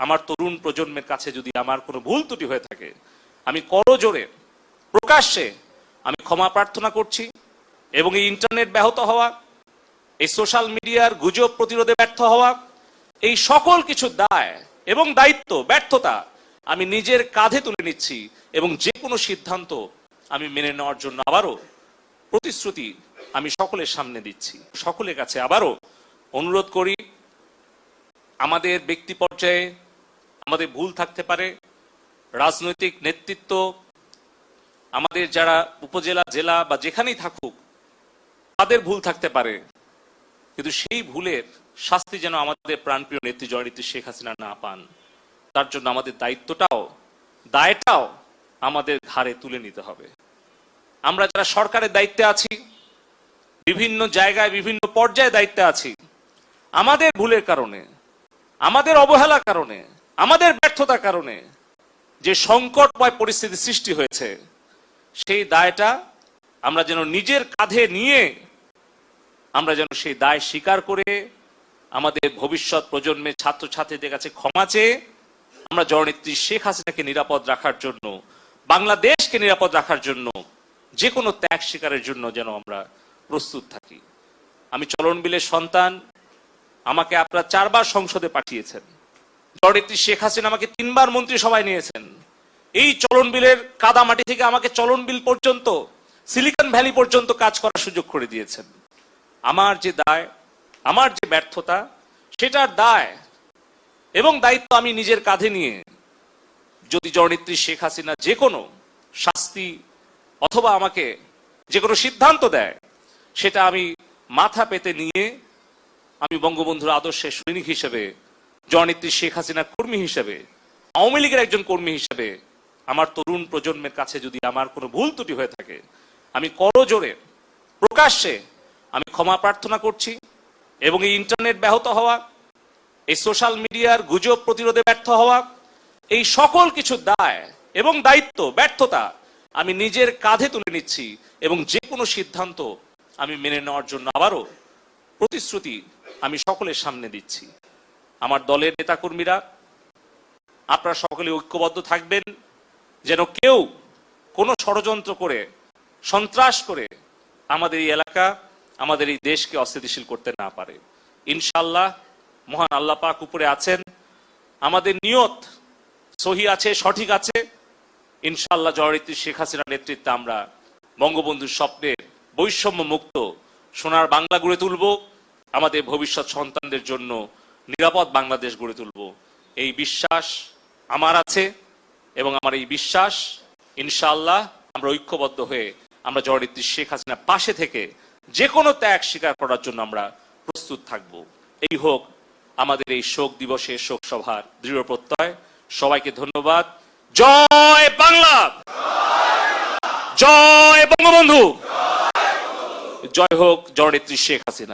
আমার তরুণ প্রজন্মের কাছে যদি আমার কোনো ভুল ত্রুটি হয়ে থাকে, আমি করজোরে প্রকাশ্যে আমি ক্ষমা প্রার্থনা করছি এবং এই ইন্টারনেট ব্যাহত হওয়া, এই সোশ্যাল মিডিয়ার গুজব প্রতিরোধে ব্যর্থ হওয়া, এই সকল কিছু দায় এবং দায়িত্ব, ব্যর্থতা আমি নিজের কাঁধে তুলে নিচ্ছি এবং যে কোনো সিদ্ধান্ত আমি মেনে নেওয়ার জন্য আবারও প্রতিশ্রুতি আমি সকলের সামনে দিচ্ছি। সকলের কাছে আবারও অনুরোধ করি, আমাদের ব্যক্তি পর্যায়ে আমাদের ভুল থাকতে পারে, রাজনৈতিক নেতৃত্ব, আমাদের যারা উপজেলা, জেলা বা যেখানেই থাকুক, তাদের ভুল থাকতে পারে। কিন্তু সেই ভুলের শাস্তি যেন আমাদের প্রাণপ্রিয় নেত্রী জয়নেত্রী শেখ হাসিনা না পান, তার জন্য আমাদের দায়িত্বটাও, দায়টাও আমাদের ঘাড়ে তুলে নিতে হবে। আমরা যারা সরকারের দায়িত্বে আছি, বিভিন্ন জায়গায়, বিভিন্ন পর্যায়ে দায়িত্বে আছি, আমাদের ভুলের কারণে, আমাদের অবহেলার কারণে আমাদের ব্যর্থতার কারণে যে সংকটময় পরিস্থিতি সৃষ্টি হয়েছে, সেই দায়টা আমরা যেন নিজের কাঁধে নিয়ে আমরা যেন সেই দায় স্বীকার করে আমাদের ভবিষ্যৎ প্রজন্মের ছাত্রছাত্রীদের কাছে ক্ষমা চেয়ে আমরা জননেত্রী শেখ হাসিনাকে নিরাপদ রাখার জন্য, বাংলাদেশকে নিরাপদ রাখার জন্য যে কোনো ত্যাগ স্বীকারের জন্য যেন আমরা প্রস্তুত থাকি। আমি চলন বিলের সন্তান, আমাকে আপনারা চারবার সংসদে পাঠিয়েছেন। জননেত্রী শেখ হাসিনা আমাকে তিনবার মন্ত্রিসভায় নিয়েছেন। এই চলন বিলের কাদামাটি থেকে আমাকে চলন বিল পর্যন্ত, সিলিকন ভ্যালি পর্যন্ত কাজ করার সুযোগ করে দিয়েছেন। আমার যে দায়, আমার যে ব্যর্থতা, সেটার দায় এবং দায়িত্ব আমি নিজের কাঁধে নিয়ে যদি জননেত্রী শেখ হাসিনা যে কোনো শাস্তি অথবা আমাকে যে কোনো সিদ্ধান্ত দেয়, সেটা আমি মাথা পেতে নিয়ে আমি বঙ্গবন্ধুর আদর্শের সৈনিক হিসেবে জননেত্রী শেখ হাসিনার কর্মী হিসেবে, আওয়ামী লীগের একজন কর্মী হিসেবে আমার তরুণ প্রজন্মের কাছে যদি আমার কোনো ভুল ত্রুটি হয়ে থাকে, আমি করজোরে প্রকাশ্যে আমি ক্ষমা প্রার্থনা করছি এবং এই ইন্টারনেট ব্যাহত হওয়া, এই সোশ্যাল মিডিয়ার গুজব প্রতিরোধে ব্যর্থ হওয়া, এই সকল কিছু দায় এবং দায়িত্ব, ব্যর্থতা আমি নিজের কাঁধে তুলে নিচ্ছি এবং যে কোনো সিদ্ধান্ত আমি মেনে নেওয়ার জন্য আবারও প্রতিশ্রুতি আমি সকলের সামনে দিচ্ছি। আমার দলের নেতাকর্মীরা, আপনারা সকলে ঐক্যবদ্ধ থাকবেন, যেন কেউ কোনো ষড়যন্ত্র করে, সন্ত্রাস করে আমাদের এই এলাকা, আমাদের এই দেশকে অস্থিতিশীল করতে না পারে। ইনশাল্লাহ মহান আল্লাহ পাক উপরে আছেন। আমাদের নিয়ত সহি আছে, সঠিক আছে। ইনশাল্লাহ জয়রিত্রী শেখ হাসিনার নেতৃত্বে আমরা বঙ্গবন্ধুর স্বপ্নের বৈষম্য মুক্ত সোনার বাংলা গড়ে তুলব। আমাদের ভবিষ্যৎ সন্তানদের জন্য নিরাপদ বাংলাদেশ গড়ে তুলব। এই বিশ্বাস আমার আছে এবং আমার এই বিশ্বাস ইনশাল্লাহ আমরা ঐক্যবদ্ধ হয়ে আমরা জয়নেত্রী শেখ হাসিনা পাশে থেকে যে কোনো ত্যাগ স্বীকার করার জন্য আমরা প্রস্তুত থাকব। এই হোক আমাদের এই শোক দিবসে শোক সভার দৃঢ় প্রত্যয়। সবাইকে ধন্যবাদ। জয় বাংলা! জয় বঙ্গবন্ধু! জয় হোক জননেত্রী শেখ হাসিনা।